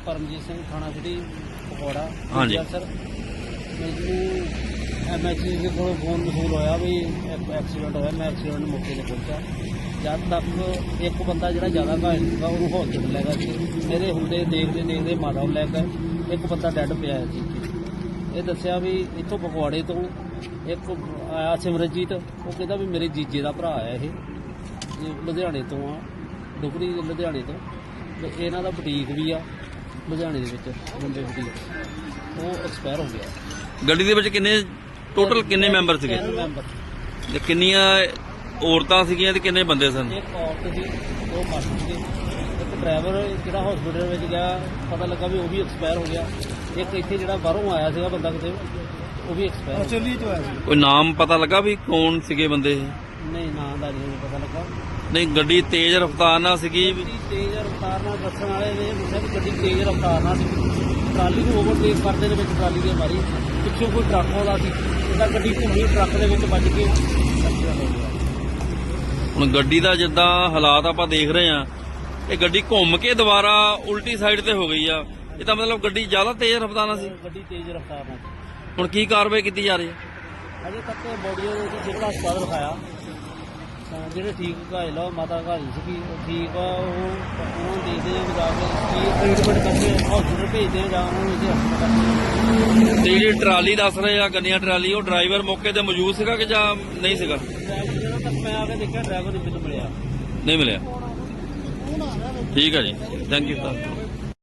SA Paramjit Singh ਥਾਣਾ city pakora. ਹਾਂਜੀ। Sir ਮੈਨੂੰ ਐਮਐਚਸੀ ਦੇ ਕੋਲੋਂ ਫੋਨ ਵਸੂਲ ਹੋਇਆ ਵੀ ਇੱਕ ਐਕਸੀਡੈਂਟ ਹੋਇਆ ਮੈਂ ਐਕਸੀਡੈਂਟ ਮੌਕੇ ਤੇ ਪਹੁੰਚਾ ਜਦ ਤੱਕ ਇੱਕ ਬੰਦਾ ਜਿਹੜਾ ਜ਼ਿਆਦਾ ਘਾਇਲ ਸੀਗਾ ਉਹਨੂੰ ਹਸਪੀਟਲ ਲੈ ਗਏ ਸੀ। ਮੇਰੇ ਹੁੰਦੇ ਦੇਖਦੇ ਦੇਖਦੇ ਮਾਤਾ ਨੂੰ ਲੈ ਗਏ ਇੱਕ ਬੰਦਾ ਡੈੱਡ ਪਿਆ ਸੀ ਇਹ ਦੱਸਿਆ ਵੀ ਇੱਥੋਂ ਪਕਵਾੜੇ ਤੋਂ ਇੱਕ ਆਇਆ ਸਿਮਰਜੀਤ ਉਹ ਕਹਿੰਦਾ ਵੀ ਮੇਰੇ ਜੀਜੇ ਦਾ ਭਰਾ ਆ ਇਹ। ਇਹ ਲੁਧਿਆਣੇ ਤੋਂ ਆ ਡੁਗਰੀ ਦੇ ਲੁਧਿਆਣੇ ਤੋਂ। ਤੇ ਇਹਨਾਂ ਦਾ ਬੁਟੀਕ ਵੀ ਆ। ਲੁਧਿਆਣੇ ਦੇ ਵਿੱਚ ਮੁੰਡੇ ਬੁਟੀਕ ਉਹ ਐਕਸਪਾਇਰ ਹੋ ਗਿਆ। ਗੱਡੀ ਦੇ ਵਿੱਚ ਕਿੰਨੇ ਟੋਟਲ ਕਿੰਨੇ ਮੈਂਬਰ ਸੀਗੇ? ਮੈਂਬਰ ਤੇ ਕਿੰਨੀਆਂ ਔਰਤਾਂ ਸੀਗੀਆਂ ਤੇ ਕਿੰਨੇ ਬੰਦੇ ਸਨ? ਇੱਕ ਔਰਤ ਸੀ ਉਹ ਮਰ ਗਈ ਇੱਕ ਡਰਾਈਵਰ ਜਿਹੜਾ ਹਸਪੀਟਲ ਵਿੱਚ ਗਿਆ ਪਤਾ ਲੱਗਾ ਵੀ ਉਹ ਵੀ ਐਕਸਪਾਇਰ ਹੋ ਗਿਆ। ਇੱਕ ਇੱਥੇ ਜਿਹੜਾ ਬਾਹਰੋਂ ਆਇਆ ਸੀਗਾ ਬੰਦਾ ਕਿਤੇ ਉਹ ਵੀ ਐਕਸਪਾਇਰ ਚੋਲੀ ਤੋਂ ਆਇਆ ਕੋਈ ਨਾਮ ਪਤਾ ਲੱਗਾ ਵੀ ਕੌਣ ਸੀਗੇ ਬੰਦੇ ਇਹ? ਨਹੀਂ ਨਾਂ ਦਾ ਨਹੀਂ ਪਤਾ ਲੱਗਾ। ਨਹੀਂ ਗੱਡੀ ਤੇਜ਼ ਰਫ਼ਤਾਰ ਨਾਲ ਸੀਗੀ। ਗੱਡੀ ਤੇਜ਼ ਰਫ਼ਤਾਰ ਨਾਲ ਦੱਸਣ ਵਾਲੇ ਨੇ ਦੱਸਿਆ ਵੀ ਗੱਡੀ ਤੇਜ਼ ਰਫ਼ਤਾਰ ਨਾਲ ਸੀ ਟਰਾਲੀ ਨੂੰ ਓਵਰਟੇਕ ਕਰਦੇ ਦੇ ਵਿੱਚ ਟਰਾਲੀ ਦੇ ਮਾਰੀ। ਪਿੱਛੋਂ ਕੋਈ ਟਰੱਕ ਆਉਂਦਾ ਸੀ। ਇਹਦਾ ਗੱਡੀ ਘੁੰਮੀ ਟਰੱਕ ਦੇ ਵਿੱਚ ਵੱਜ ਕੇ ਹੁਣ ਗੱਡੀ ਦਾ ਜਿੱਦਾਂ ਹਾਲਾਤ ਆਪਾਂ ਦੇਖ ਰਹੇ ਆ ਇਹ ਗੱਡੀ ਘੁੰਮ ਕੇ ਦੁਬਾਰਾ ਉਲਟੀ ਸਾਈਡ ਤੇ ਹੋ ਗਈ ਆ। ਇਹ ਤਾਂ ਮਤਲਬ ਗੱਡੀ ਜ਼ਿਆਦਾ ਤੇਜ਼ ਰਫ਼ਤਾਰ ਨਾਲ ਸੀ। ਗੱਡੀ ਤੇਜ਼ ਰਫ਼ਤਾਰ ਨਾਲ। ਹੁਣ ਕੀ ਕਾਰਵਾਈ ਕੀਤੀ ਜਾ ਰਹੀ ਹੈ? ਅਜੇ ਤੱਕ ਬੋਡੀਆਂ ਦੇ ਵਿੱਚ ਜਿਹੜਾ ਹਸਪਤਾਲ ਦਿਖਾਇਆ ਤਾਂ ਜਿਹੜੇ ਠੀਕ ਘਾਇਲ ਆ ਉਹ ਮਾਤਾ ਘਾਇਲ ਸੀਗੀ ਉਹ ਠੀਕ ਆ ਉਹ ਉਹਨਾਂ ਨੂੰ ਦੇਖਦੇ ਆ ਜਾ ਕੇ ਕੀ ਟ੍ਰੀਟਮੈਂਟ ਕਰਕੇ ਹਸਪਤਾਲ ਭੇਜਦੇ ਆ ਜਾਂ ਉਹਨਾਂ ਨੂੰ ਇੱਥੇ ਹਸਪਤਾਲ ਤੇ ਜਿਹੜੀ ਟਰਾਲੀ ਦੱਸ ਰਹੇ ਆ ਗੰਨੀਆਂ ਟਰਾਲੀ ਉਹ ਡਰਾਈਵਰ ਮੌਕੇ ਤੇ ਮੌਜੂਦ ਸੀਗਾ ਕਿ ਜਾਂ ਨਹੀਂ ਸੀਗਾ? ਤੱਕ ਮੈਂ ਆ ਕੇ ਦੇਖਿਆ ਡਰਾਈਵਰ ਨਹੀਂ ਮਿਲਿਆ। ਨਹੀਂ ਮਿਲਿਆ। ਠੀਕ ਹੈ ਜੀ। Thank you sir